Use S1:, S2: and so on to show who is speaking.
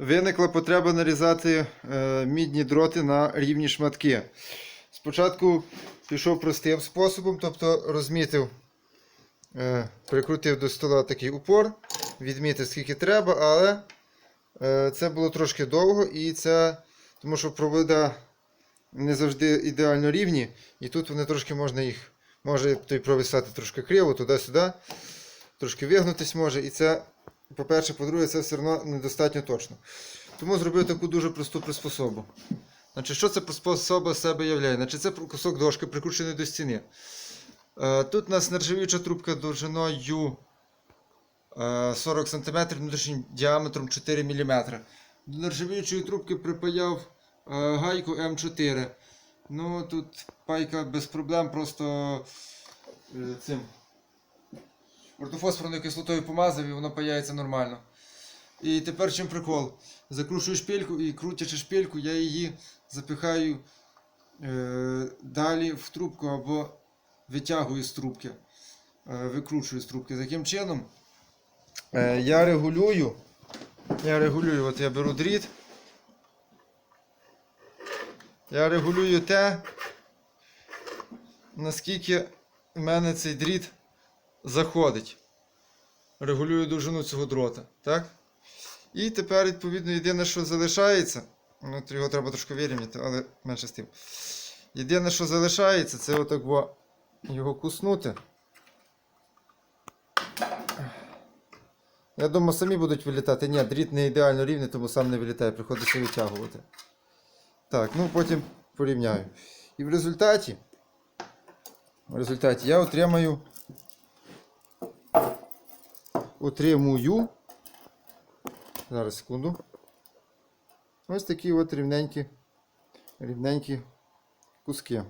S1: виникла потреба нарізати е, мідні дроти на рівні шматки. Спочатку пішов простим способом, тобто розмітив, е, прикрутив до стола такий упор, відмітив скільки треба, але е, це було трошки довго і це, тому що провода не завжди ідеально рівні, і тут вони трошки можна їх, може той провисати трошки криво, туди-сюди, трошки вигнутись може, і це, по-перше, по-друге, це все одно недостатньо точно. Тому зробив таку дуже просту приспособу. Значить, що це приспособа себе являє? Значить, це кусок дошки, прикручений до стіни. Е, Тут у нас нержавіюча трубка довжиною е, 40 см, внутрішнім діаметром 4 мм. До нержавіючої трубки припаяв е, гайку М4. Ну, тут пайка без проблем, просто е, цим ортофосфорною кислотою помазав і воно паяється нормально. І тепер чим прикол? Закручую шпильку і крутячи шпильку, я її запихаю е, далі в трубку або витягую з трубки. Е, викручую з трубки. Таким чином е, я регулюю. Я регулюю, от я беру дріт. Я регулюю те, наскільки в мене цей дріт заходить. Регулюю довжину цього дрота. Так? І тепер, відповідно, єдине, що залишається. Ну, його треба трошки вирівняти, але менше з тим. Єдине, що залишається, це отак його куснути. Я думаю, самі будуть вилітати. Ні, дріт не ідеально рівний, тому сам не вилітає, приходиться витягувати. Так, ну потім порівняю. І в результаті, в результаті я отримаю. Отримую. Зараз секунду. Ось такі от рівненькі, рівненькі куски.